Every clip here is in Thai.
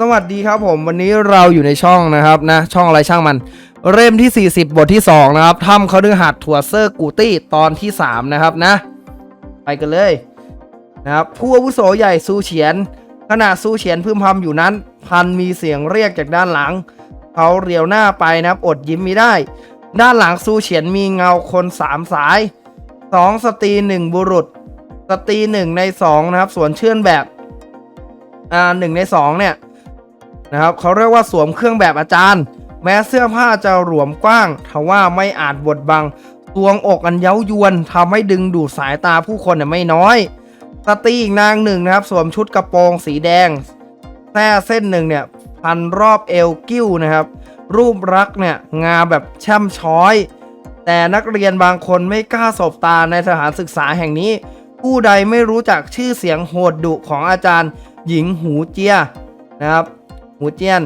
สวัสดีครับผมวันนี้เราอยู่ในช่องนะครับนะ ช่องอะไรช่างมัน เล่มที่ 40 บทที่ 2 นะครับถ้ำเขาดือหัดถั่วเซอร์กูตี้ตอนที่ 3 นะครับนะ ไปกันเลยนะครับผู้อาวุโสใหญ่ซูเฉียน ขณะซูเฉียนพึมพำอยู่นั้น พันมีเสียงเรียกจากด้านหลัง เขาเรียวหน้าไปนะครับ อดยิ้มไม่ได้ ด้านหลังซูเฉียนมีเงาคนสามสายสองสตรีหนึ่งบุรุษ สตรีหนึ่งในสองนะครับ ส่วนเชื่อนแบบอ่าหนึ่งในสองเนี่ย นะครับเขาเรียกว่าสวมเครื่องแบบอาจารย์ แม้เสื้อผ้าจะหลวมกว้างทว่าไม่อาจบดบังตวงอกอันเย้ายวนทำให้ดึงดูดสายตาผู้คนไม่น้อยสตรีอีกนางหนึ่งนะครับ สวมชุดกระโปรงสีแดงแท้เส้นหนึ่งเนี่ยพันรอบเอวกิ้วนะครับ รูปรักเนี่ยงาแบบแช่มช้อย แต่นักเรียนบางคนไม่กล้าสบตาในสถานศึกษาแห่งนี้ ผู้ใดไม่รู้จักชื่อเสียงโหดดุของอาจารย์หญิงหูเจียนะครับ หูเจียน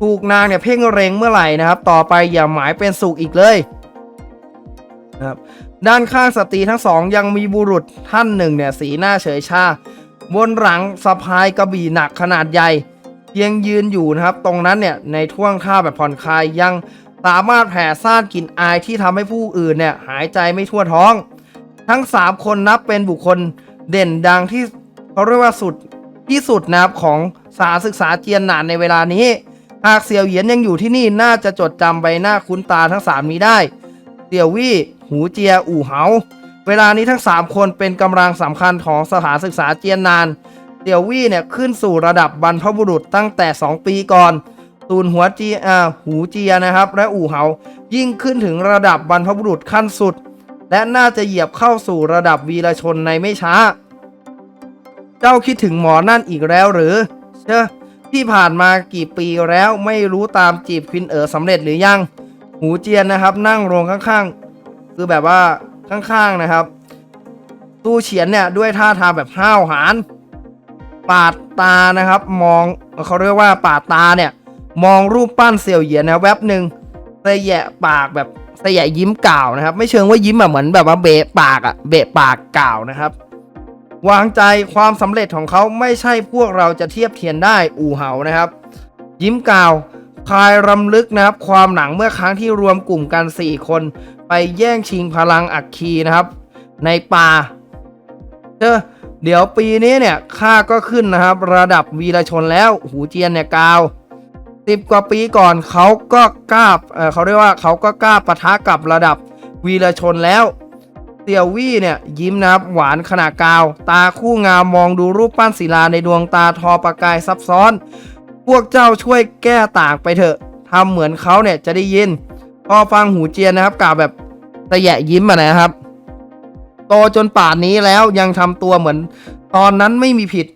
ถูกนางเนี่ยเพ่งเร็งเมื่อไหร่นะครับ ต่อไปอย่าหมายเป็นสุขอีกเลยนะครับด้านข้างสตรีทั้งสองยังมีบุรุษท่านหนึ่งเนี่ยสีหน้าเฉยชา บนหลังสะพายกระบี่หนักขนาดใหญ่เพียงยืนอยู่นะครับ ตรงนั้นเนี่ยในท่วงท่าแบบผ่อนคลายยังสามารถแผ่ซ่านกลิ่นอายที่ทำให้ผู้อื่นเนี่ยหายใจไม่ทั่วท้อง ทั้ง 3 คนนับเป็นบุคคลเด่นดังที่เขาเรียกว่าสุดที่สุดนะครับของ สถาศึกษาเจียนหนานในเวลานี้ หากเสี่ยวเหยียนยังอยู่ที่นี่น่าจะจดจำใบหน้าคุ้นตาทั้ง3นี้ได้ เสี่ยววี่ หูเจีย อู่เหา เวลานี้ทั้ง 3 คนเป็นกำลังสำคัญของสถานศึกษาเจียนนาน เสี่ยววี่เนี่ยขึ้นสู่ระดับบรรพบุรุษตั้งแต่ 2 ปีก่อนตูนหัวเจียอ่าหูเจียนะครับ และอู่เหา ยิ่งขึ้นถึงระดับบรรพบุรุษขั้นสุด และน่าจะเหยียบเข้าสู่ระดับวีรชนในไม่ช้า เจ้าคิดถึงหมอนั่นอีกแล้วหรือ เชื่อที่ผ่านมากี่ปีแล้วไม่รู้ตามจีบควินเอ๋อสำเร็จหรือยัง หูเจียนนะครับ นั่งลงข้างๆ คือแบบว่าข้างๆนะครับ ตู้เฉียนเนี่ยด้วยท่าทางแบบห้าวหาญปาดตานะครับ มองเขาเรียกว่าปาดตาเนี่ย มองรูปปั้นเสี่ยวเหยียนนะแวบหนึ่งเสยแยะปากแบบเสแยะยิ้มกล่าวนะครับ ไม่เชิงว่ายิ้มแบบเหมือนแบบว่าเบะปากอะเบะปากกล่าวนะครับ วางใจความสำเร็จของเขาไม่ใช่พวกเราจะเทียบเทียนได้อู่เหานะครับ ยิ้มกล่าวคลายรำลึกนะครับ ความหนังเมื่อครั้งที่รวมกลุ่มกัน 4 คน ไปแย่งชิงพลังอัคคีนะครับ ในป่าเจอเดี๋ยวปีนี้เนี่ยข้าก็ขึ้นนะครับ ระดับวีรชนแล้วหูเจียนเนี่ยกล่าวสิบกว่าปีก่อนเขาก็กล้าเอ่อเขาเรียกว่าเขาก็กล้าปะทะกับระดับวีรชนแล้ว เตียววี่เนี่ยยิ้มนะครับหวานขนาดกาว ตาคู่งามมองดูรูปปั้นศิลาในดวงตาทอประกายซับซ้อน พวกเจ้าช่วยแก้ต่างไปเถอะทำเหมือนเขาเนี่ยจะได้ยิน พอฟังหูเจียนนะครับกล่าวแบบตะแยะยิ้มอะนะครับ โตจนป่านนี้แล้วยังทำตัวเหมือน ตอนนั้นไม่มีผิด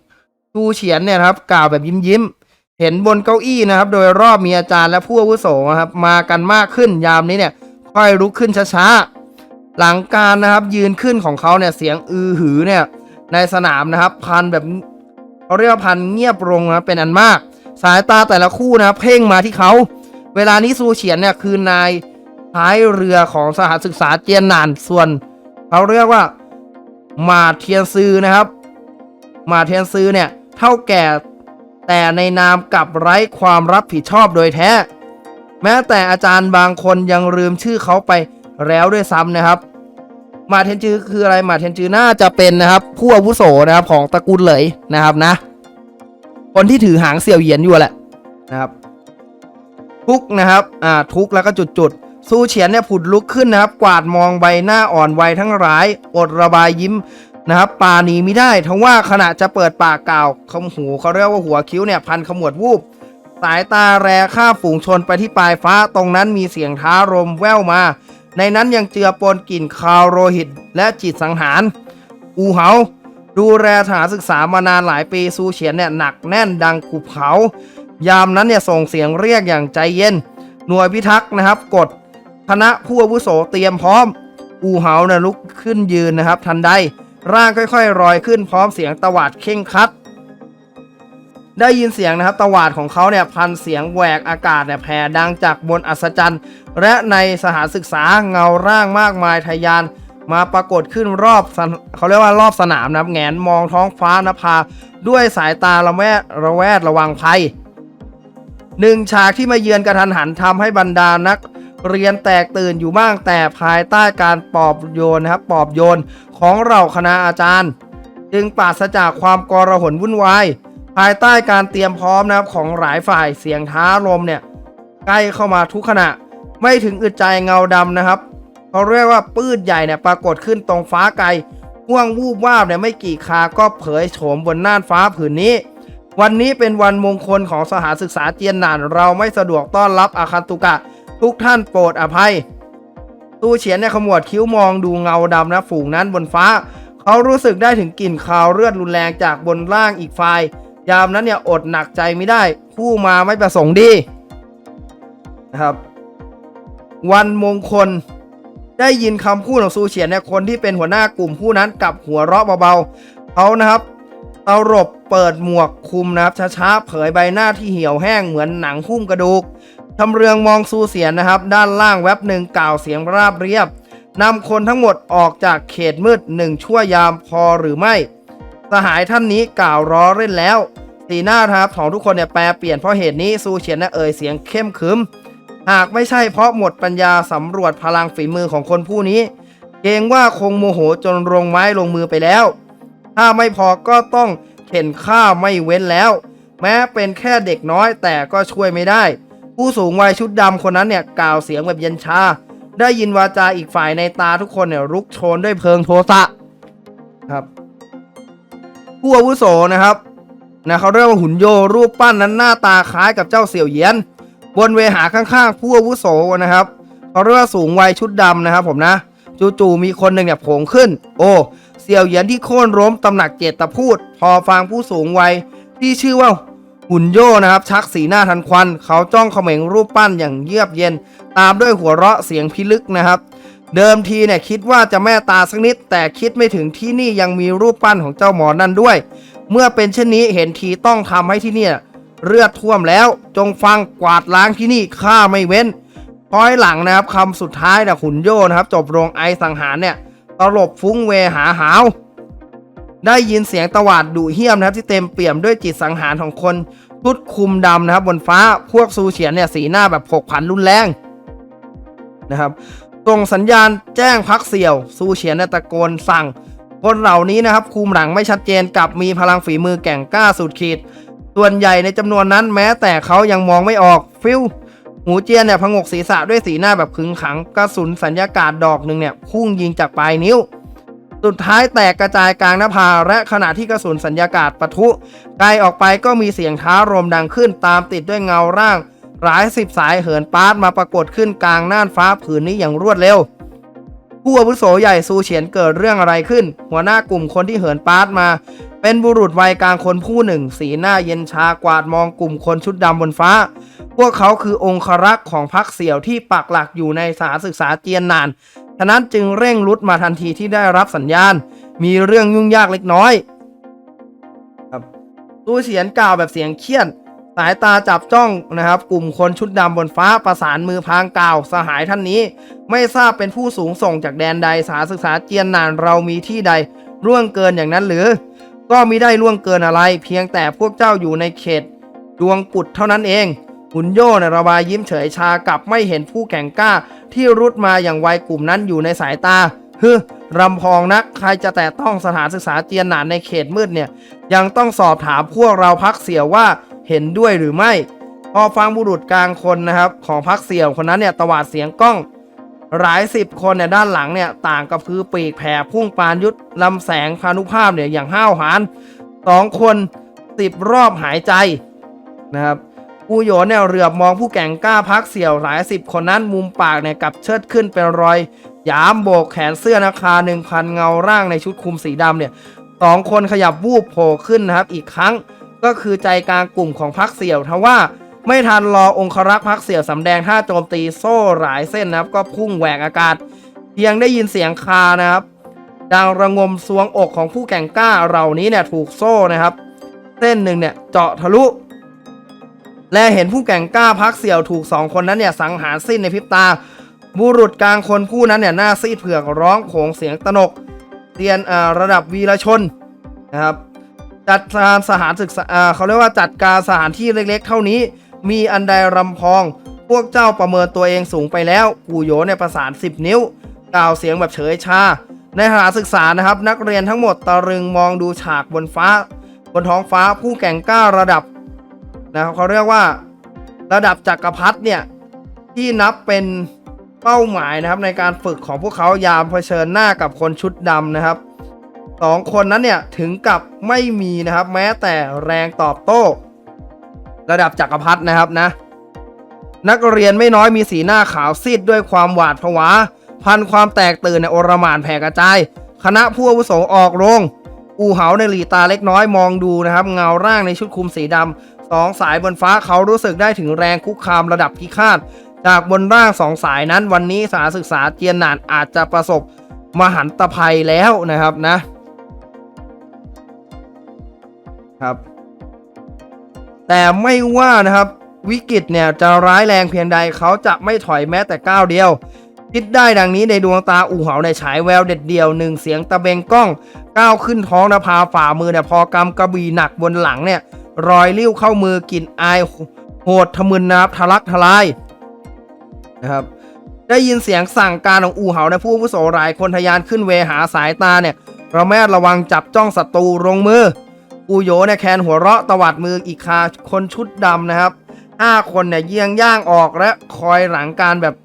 ชูเฉียนเนี่ยครับกล่าวแบบยิ้มยิ้มเห็นบนเก้าอี้นะครับ โดยรอบมีอาจารย์และผู้อาวุโสนครับ มากันมากขึ้นยามนี้เนี่ย ค่อยลุกขึ้นช้าๆ หลังการนะครับยืนขึ้นของเขาเนี่ยเสียงอือหือเนี่ยในสนามนะครับ พันแบบเขาเรียกว่าพันเงียบลงนะเป็นอันมาก สายตาแต่ละคู่นะครับเพ่งมาที่เขา เวลานี้ซูเฉียนเนี่ยคือนายท้ายเรือของสถานศึกษาเจียนนานส่วนเขาเรียกว่ามาเทียนซือนะครับ มาเทียนซือเนี่ยเท่าแก่แต่ในนามกับไร้ความรับผิดชอบโดยแท้ แม้แต่อาจารย์บางคนยังลืมชื่อเขาไป แล้วด้วยซ้ำนะครับ มาเทนจือคืออะไรมาเทนจือน่าจะเป็นนะครับ ผู้อาวุโสนะครับของตระกูลเลยนะครับนะ คนที่ถือหางเสี่ยวเหยียนอยู่แหละนะครับ ทุกนะครับอ่าทุกแล้วก็จุดจุดๆซูเฉียนเนี่ยผุดลุกขึ้นนะครับ กวาดมองใบหน้าอ่อนวัยทั้งหลายอดระบายยิ้มนะครับปานีไม่ได้ทั้งว่าขณะจะเปิดปากกล่าวคำหูเขาเรียกว่าหัวคิ้วเนี่ยพันขมวดวูบสายตาแรข้าฝูงชนไปที่ปลายฟ้าตรงนั้นมีเสียงท้ารมแว่วมา ในนั้นยังเจือปนกลิ่นคาวโรหิต และจิตสังหาร อูเหาดูแลฐานศึกษามานานหลายปีซูเฉียนเนี่ยหนักแน่นดังกุบเขา ยามนั้นเนี่ยส่งเสียงเรียกอย่างใจเย็น หน่วยพิทักษ์นะครับ กดคณะผู้อาวุโสเตรียมพร้อม อูเหาเนี่ยลุกขึ้นยืนนะครับ ทันใดร่างค่อยๆลอยขึ้นพร้อมเสียงตวาดเข่งคัด ได้ยินเสียงนะครับตวาดของเขาเนี่ยพันเสียงแหวกอากาศเนี่ยแผ่ดังจากบนอัศจรรย์ และในสถานศึกษาเงาร่างมากมายทยาน มาปรากฏขึ้นรอบเขาเรียกว่ารอบสนามนะครับแงนมองท้องฟ้านภา ด้วยสายตาระแวดระแวดระวังภัยหนึ่งฉากที่มาเยือนกระทันหันทำให้บรรดานักเรียนแตกตื่นอยู่บ้างแต่ภายใต้การปอบโยนนะครับปอบโยนของเราคณะอาจารย์ จึงปราศจากความกรหนวุ่นวาย ภายใต้การเตรียมพร้อมนะครับของหลายฝ่ายเสียงท้าลมเนี่ย ใกล้เข้ามาทุกขณะ ไม่ถึงอึดใจเงาดำนะครับเขาเรียกว่าปื้ดใหญ่เนี่ยปรากฏขึ้นตรงฟ้าไกลห่วงวูบวาบเนี่ยไม่กี่คาก็เผยโฉมบนน่านฟ้าผืนนี้ วันนี้เป็นวันมงคลของสถานศึกษาเจียนหนาน เราไม่สะดวกต้อนรับอาคันตุกะ ทุกท่านโปรดอภัย ตู้เฉียนเนี่ยขมวดคิ้วมองดูเงาดำนะฝูงนั้นบนฟ้า เขารู้สึกได้ถึงกลิ่นคาวเลือดรุนแรงจากบนล่างอีกฝ่าย ยามนั้นเนี่ยอดหนักใจไม่ได้ ผู้มาไม่ประสงค์ดีนะครับ วันมงคลได้ยินคำพูดของซูเฉียนเนี่ยคนที่เป็นหัวหน้ากลุ่มผู้นั้นกลับหัวเราะเบาๆเขานะครับตลบเปิดหมวกคลุมนะครับช้าๆเผยใบหน้าที่เหี่ยวแห้งเหมือนหนังหุ้มกระดูกทำเรืองมองซูเสียนนะครับ ด้านล่างแว็บหนึ่งกล่าวเสียงราบเรียบนำคนทั้งหมดออกจากเขตมืดหนึ่งชั่วยามพอหรือไม่ สหายท่านนี้กล่าวล้อเล่นแล้ว สีหน้านะครับของทุกคนเนี่ยแปลเปลี่ยนเพราะเหตุนี้ซูเฉียนนะเอ่ยเสียงเข้มขึม หากไม่ใช่เพราะหมดปัญญาสำรวจพลังฝีมือของคนผู้นี้ เกรงว่าคงโมโหจนลงไม้ลงมือไปแล้ว ถ้าไม่พอก็ต้องเข็นฆ่าไม่เว้นแล้ว แม้เป็นแค่เด็กน้อยแต่ก็ช่วยไม่ได้ ผู้สูงวัยชุดดำคนนั้นเนี่ยกล่าวเสียงแบบเย็นชา ได้ยินวาจาอีกฝ่ายในตาทุกคนเนี่ยรุกโชนด้วยเพลิงโทสะครับผู้อาวุโสนะครับ นะเขาเรียกว่าหุ่นโยรูปปั้นนั้นหน้าตาคล้ายกับเจ้าเสี่ยวเยียน บนเวหาข้างๆ ผู้อาวุโสนะครับเขาเรียกว่าสูงวัยชุดดำนะครับผมนะ จู่ๆมีคนหนึ่งเนี่ยโผงขึ้น โอ้เสี่ยวเยียนที่โค่นล้มตำหนักเจตพูด พอฟังผู้สูงวัยที่ชื่อว่าหุ่นโยนะครับ ชักสีหน้าทันควัน เขาจ้องเขม็งรูปปั้นอย่างเยือกเย็น ตามด้วยหัวเราะเสียงพิลึกนะครับ เดิมทีเนี่ยคิดว่าจะแม่ตาสักนิด แต่คิดไม่ถึงที่นี่ยังมีรูปปั้นของเจ้าหมอนั่นด้วย เมื่อเป็นเช่นนี้เห็นทีต้องทำให้ที่เนี่ยเลือดท่วมแล้ว จงฟังกวาดล้างที่นี่ข้าไม่เว้นพอยหลังนะครับคำสุดท้ายนะขุนโยนะครับ จบลงไอสังหารเนี่ยตลบฟุ้งเวหาหาว ได้ยินเสียงตวาดดุเหี้ยมนะครับที่เต็มเปี่ยมด้วยจิตสังหารของคนชุดคุมดำนะครับบนฟ้าพวกซูเฉียนเนี่ยสีหน้าแบบผกผันรุนแรงนะครับส่งสัญญาณแจ้งพักเสี่ยวซูเฉียนเนี่ยตะโกนสั่ง คนเหล่านี้นะครับคุมหลังไม่ชัดเจนกับมีพลังฝีมือแก่งกล้าสุดขีด ส่วนใหญ่ในจำนวนนั้นแม้แต่เขายังมองไม่ออกฟิลหูเจียนเนี่ยพงกศีรษะด้วยสีหน้าแบบขึงขังกระสุนสัญญากาศดอกหนึ่งเนี่ยพุ่งยิงจากปลายนิ้ว สุดท้ายแตกกระจายกลางหน้าผาและขณะที่กระสุนสัญญากาศปะทุไกลออกไปก็มีเสียงท้ารมดังขึ้นตามติดด้วยเงาร่าง หลายสิบสายเหินปาร์ตมาปรากฏขึ้นกลางน่านฟ้าผืนนี้อย่างรวดเร็ว ผู้อาวุโสใหญ่ซูเฉียนเกิดเรื่องอะไรขึ้น หัวหน้ากลุ่มคนที่เหินปาร์ตมา เป็นบุรุษวัยกลางคนผู้หนึ่ง สีหน้าเย็นชากวาดมองกลุ่มคนชุดดำบนฟ้า พวกเขาคือองครักษ์ของพรรคเสี่ยวที่ปักหลักอยู่ในสถานศึกษาเจียนนานฉะนั้นจึงเร่งรุดมาทันทีที่ได้รับสัญญาณ มีเรื่องยุ่งยากเล็กน้อยครับตู้เฉียนกล่าวแบบเสียงเครียด สายตาจับจ้องนะครับ กลุ่มคนชุดดำบนฟ้าประสานมือพางกล่าว สหายท่านนี้ ไม่ทราบเป็นผู้สูงส่งจากแดนใดสถานศึกษาเจียนนานเรามีที่ใดร่วงเกินอย่างนั้นหรือ ก็มิได้ล่วงเกินอะไร เพียงแต่พวกเจ้าอยู่ในเขต ดวงกุดเท่านั้นเองหุนโย่นระบายยิ้มเฉยชากับไม่เห็นผู้แข่งกล้า ที่รุดมาอย่างไวกลุ่มนั้นอยู่ในสายตาฮึรำพองนัก ใครจะแต่ต้องสถานศึกษาเจียนหนานในเขตมืดเนี่ย ยังต้องสอบถามพวกเราพักเสียว่า เห็นด้วยหรือไม่พอฟังบุรุษกลางคนนะครับ ของพักเสี่ยวคนนั้นเนี่ยตวาดเสียงก้อง หลายสิบคนเนี่ยด้านหลังเนี่ยต่างกับพือปีกแผ่พุ่งปานยุทธลำแสงพานุภาพเนี่ยอย่างห้าวหาญสองคนสิบรอบหายใจนะครับผู้โยนเนี่ยเหลือบมองผู้แก่งกล้าพักเสี่ยวหลายสิบคนนั้นมุมปากเนี่ยกับเชิดขึ้นเป็นรอยยามโบกแขนเสื้อนาคาหนึ่งพันเงาร่างในชุดคลุมสีดำเนี่ยสองคนขยับวูบโผล่ขึ้นนะครับอีกครั้ง ก็คือใจกลางกลุ่มของพักเสี่ยวทว่าไม่ทันรอองครักษ์พักเสี่ยวสำแดงท่าโจมตีโซ่หลายเส้นนะครับ ก็พุ่งแหวกอากาศ เพียงได้ยินเสียงคานะครับ ดังระงมสวงอกของผู้แข่งกล้าเหล่านี้เนี่ยถูกโซ่นะครับ เส้นหนึ่งเนี่ยเจาะทะลุ และเห็นผู้แข่งกล้าพักเสี่ยวถูกสองคนนั้นเนี่ยสังหารสิ้นในพริบตา บุรุษกลางคนผู้นั้นเนี่ยหน้าซีดเผือกร้องโขงเสียงตนกเรียนระดับวีรชนนะครับ จัดการสถานศึกษาเขาเรียกว่าจัดการสถานที่เล็กๆ เท่านี้ มีอันใดรำพอง พวกเจ้าประเมินตัวเองสูงไปแล้ว กูโยในยประสาน 10 นิ้ว กล่าวเสียงแบบเฉยชา ในสถานศึกษานะครับ นักเรียนทั้งหมดตะลึงมองดูฉากบนฟ้า บนท้องฟ้าผู้แก่งกล้าระดับนะครับเขาเรียกว่า ระดับจักรพรรดิเนี่ยที่นับเป็นเป้าหมายนะครับในการฝึกของพวกเขายามเผชิญหน้ากับคนชุดดำนะครับ สองคนนั้นเนี่ยถึงกับไม่มีนะครับ แม้แต่แรงตอบโต้ ระดับจักรพรรดินะครับนะ นักเรียนไม่น้อยมีสีหน้าขาวซีดด้วยความหวาดผวา พันความแตกตื่นในโอรมานแผ่กระจาย คณะผู้อาวุโสออกโรงอูเหาในหลีตาเล็กน้อยมองดูนะครับ เงาร่างในชุดคลุมสีดำสองสายบนฟ้าเขารู้สึกได้ถึงแรงคุกคามระดับพิฆาตจากบนร่างสองสายนั้นวันนี้สาศึกษาเจียนหนานอาจจะประสบมหันตภัยแล้วนะครับนะ ครับ แต่ไม่ว่านะครับวิกฤตเนี่ยจะร้ายแรงเพียงใดเขาจะไม่ถอยแม้แต่ก้าวเดียว คิดได้ดังนี้ในดวงตาอู่เหาในฉายแววเด็ดเดี่ยวหนึ่งเสียงตะเบงกล้อง ก้าวขึ้นท้องนภาฝ่ามือเนี่ยพอกำกระบี่หนักบนหลังเนี่ย รอยลิ้วเข้ามือกลิ่นอายโหดทะมึนนะครับทะลักทลายนะครับได้ยินเสียงสั่งการของอู่เหาในผู้อาวุโสหลายคนทะยานขึ้นเวหาสายตาเนี่ยระแมดระวังจับจ้องศัตรูลงมือ อูโยเนี่ยแคนหัวเราะตวัดมืออีกคาคนชุดดำนะครับห้าคนเนี่ยเยี่ยงย่างออกและคอยหลังการแบบ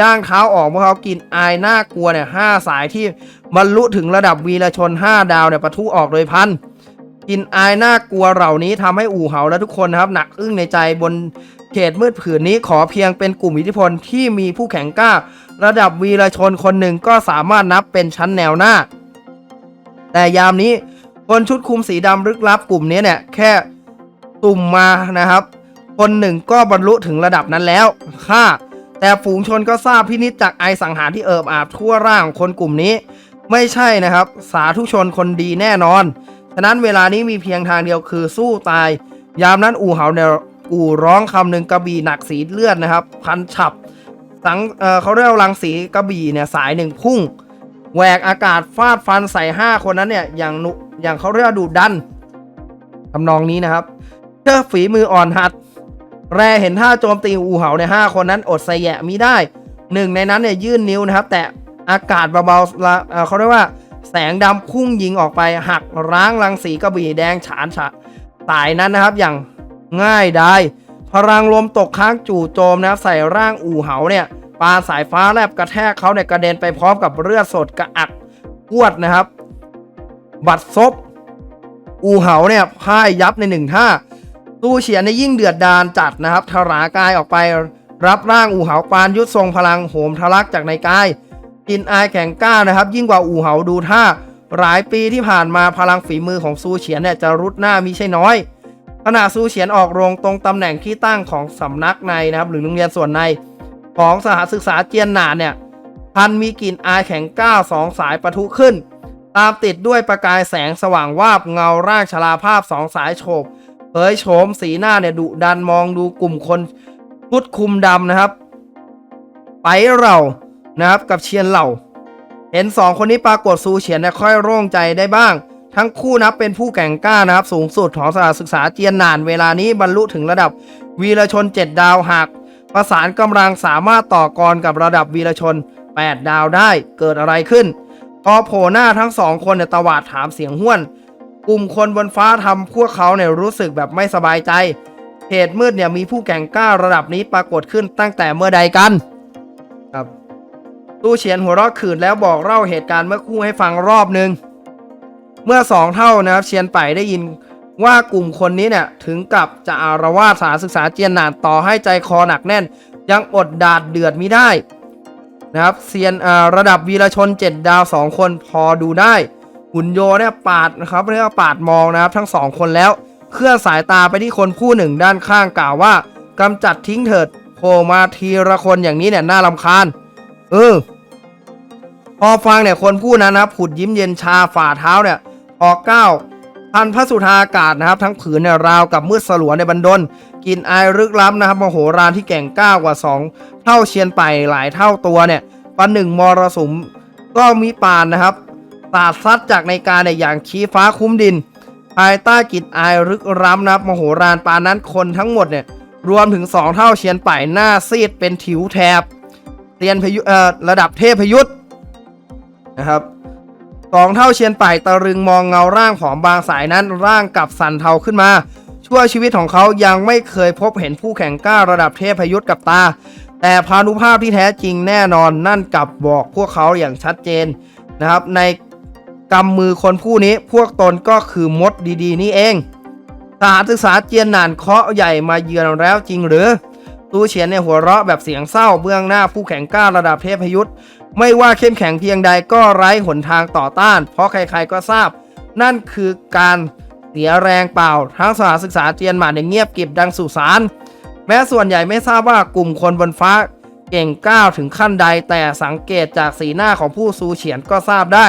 ย่างเท้าออกเมื่อเขากินอายน่ากลัวเนี่ยห้าสายที่บรรลุถึงระดับวีรชน 5 ดาวเนี่ยปะทุออกโดยพันกินอายน่ากลัวเหล่านี้ทำให้อู่เหาและทุกคนนะครับ หนักอึ้งในใจบนเขตมืดผืนนี้ขอเพียงเป็นกลุ่มอิทธิพลที่มีผู้แข่งกล้า ระดับวีรชนคนหนึ่งก็สามารถนับเป็นชั้นแนวหน้า แต่ยามนี้ คนชุดคุมสีดำลึกลับกลุ่มนี้เนี่ยแค่ตุ่มมานะครับ คนหนึ่งก็บรรลุถึงระดับนั้นแล้วค่าแต่ฝูงชนก็ทราบพินิจจากไอสังหารที่เอิบอาบทั่วร่างของคนกลุ่มนี้ ไม่ใช่นะครับ สาธุชนคนดีแน่นอน ฉะนั้นเวลานี้มีเพียงทางเดียวคือสู้ตาย ยามนั้นอู่เหาเนี่ยอู่ร้องคำหนึ่งกระบี่หนักสีเลือดนะครับ พันฉับสังเเขาเรียกวังสีกระบี่เนี่ยสายหนึ่งพุ่ง แหวกอากาศฟาดฟันใส่ห้าคนนั้นเนี่ย อย่างหนุอย่างเขาเรียกดุดันทำนองนี้นะครับเชื่อฝีมืออ่อนหัด แรเห็นท่าโจมตีอูเหาในห้าคนนั้นอดใส่แยะมิได้หนึ่งในนั้นเนี่ยยื่นนิ้วนะครับ แต่อากาศเบาๆละเเขาเรียกว่า แสงดำพุ่งยิงออกไป หักร้างรังสีกระบี่แดงฉานฉะสายนั้นนะครับอย่างง่ายได้พลังลมตกค้างจู่โจมนะครับใส่ร่างอู่เหาเนี่ย ปาสายฟ้าแลบกระแทกเขาเนี่ยกระเด็นไปพร้อมกับเลือดสดกระอักพวดนะครับ บัดซบ อู่เหาเนี่ยพ่ายยับในหนึ่งท่าตู้เฉียนในยิ่งเดือดดานจัดนะครับทรากายออกไปรับร่างอู่เหาปานยุทธทรงพลังโหมทะลักจากในกายกินอายแข็งกล้านะครับ ยิ่งกว่าอู่เหาดูท่าหลายปีที่ผ่านมาพลังฝีมือของซูเฉียนเนี่ยจะรุดหน้ามิใช่น้อยขณะซูเฉียนออกโรงตรงตำแหน่งที่ตั้งของสำนักในนะครับ หรือโรงเรียนส่วนใน ของสถานศึกษาเจียนหนานเนี่ยพันมีกลิ่นอายแข็งก้าวสองสายปะทุขึ้น ตามติดด้วยประกายแสงสว่างวาบเงาร่างชลาภาพสองสายโฉบเผยโฉมสีหน้าเนี่ยดุดันมองดูกลุ่มคนชุดคุมดำนะครับ ไปเรานะครับกับเชียนเหล่า เห็นสองคนนี้ปรากฏซูเฉียนเนี่ยค่อยโล่งใจได้บ้าง ทั้งคู่นับเป็นผู้แก่งกล้านะครับ สูงสุดของสถาศึกษาเจียนหนาน เวลานี้บรรลุถึงระดับวีรชน7ดาวหาก ประสานกำลังสามารถต่อกรกับระดับวีรชน 8 ดาวได้เกิดอะไรขึ้นพอโผล่หน้าทั้งสองคนเนี่ยตวาดถามเสียงห้วน กลุ่มคนบนฟ้าทำพวกเขาเนี่ยรู้สึกแบบไม่สบายใจเหตุมืดเนี่ยมีผู้แข่งกล้าระดับนี้ปรากฏขึ้นตั้งแต่เมื่อใดกันครับตู้เฉียนหัวเราะขืนแล้วบอกเล่าเหตุการณ์เมื่อคู่ให้ฟังรอบหนึ่งเมื่อสองเท่านะครับเชียนไปได้ยิน ว่ากลุ่มคนนี้เนี่ยถึงกับจะอารวาสสถานศึกษาเจียนหนานต่อให้ใจคอหนักแน่น ยังอดดาดเดือดไม่ได้นะครับเซียนระดับวีรชน 7 ดาว 2 คนพอดูได้ หุ่นโยเนี่ยปาดนะครับเรียกว่าปาดมองนะครับทั้งสองคนแล้ว เคลื่อนสายตาไปที่คนผู้หนึ่งด้านข้างกล่าวว่ากำจัดทิ้งเถิดโผล่มาทีละคนอย่างนี้เนี่ยน่ารำคาญเออพอฟังเนี่ยคนผู้นั้นนะครับผุดยิ้มเย็นชาฝ่าเท้าเนี่ยออกก้าว พันพระสุธาอากาศนะครับ ทั้งผืนเนี่ยราวกับมืดสลัวในบันดลกินอายรึกล้ำนะครับมโหฬารที่แก่งก้าวกว่าสองเท่าเชียนไปหลายเท่าตัวเนี่ยปันหนึ่งมรสุมก็มีปานนะครับสาดซัดจากในการเนี่ยอย่างชี้ฟ้าคุ้มดิน ภายใต้กลินอายรึกร้ำนะครับมโหฬารปานนั้นคนทั้งหมดเนี่ยรวมถึง 2 เท่าเชียนไป่หน้าซีดเป็นถิวแถบเตียนพยุเอ่อระดับเทพยุทธนะครับ สองเท่าเชียนป่ายตะรึงมองเงาร่างของบางสายนั้นร่างกลับสั่นเทาขึ้นมา ชั่วชีวิตของเขายังไม่เคยพบเห็นผู้แข่งกล้าระดับเทพยุทธกับตา แต่พานุภาพที่แท้จริงแน่นอนนั่นกลับบอกพวกเขาอย่างชัดเจนนะครับ ในกำมือคนผู้นี้พวกตนก็คือมดดีๆ นี่เองทหารศึกษาเจียนหนานเคาะใหญ่มาเยือนแล้วจริงหรือตู้เฉียนในยหัวเราะแบบเสียงเศร้าเบื้องหน้าผู้แข่งกล้าระดับเทพยุทธ ไม่ว่าเข้มแข็งเพียงใดก็ไร้หนทางต่อต้าน เพราะใครๆก็ทราบ นั่นคือการเสียแรงเปล่า ทั้งสถานศึกษาเจียนหมาเนี่ยเงียบกริบดังสุสานแม้ส่วนใหญ่ไม่ทราบว่ากลุ่มคนบนฟ้าเก่งก้าวถึงขั้นใด แต่สังเกตจากสีหน้าของผู้ซูเฉียนก็ทราบได้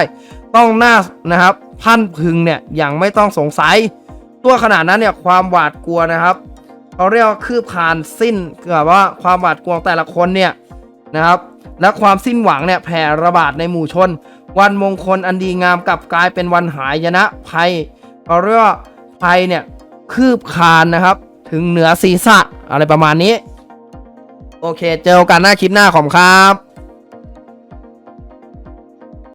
ต้องหน้านะครับพันพึงเนี่ยอย่างไม่ต้องสงสัย ตัวขนาดนั้นเนี่ยความหวาดกลัวนะครับเขาเรียกว่าคืบคานสิ้นคือบว่าความหวาดกลัวแต่ละคนเนี่ยนะครับ และความสิ้นหวังเนี่ยแผ่ระบาดในหมู่ชน วันมงคลอันดีงามกลับกลายเป็นวันหายนะภัยเราเรียกว่าภัยเนี่ยคืบคานนะครับ ถึงเหนือศีรษะอะไรประมาณนี้ โอเค เจอกันหน้าคลิปหน้าของครับ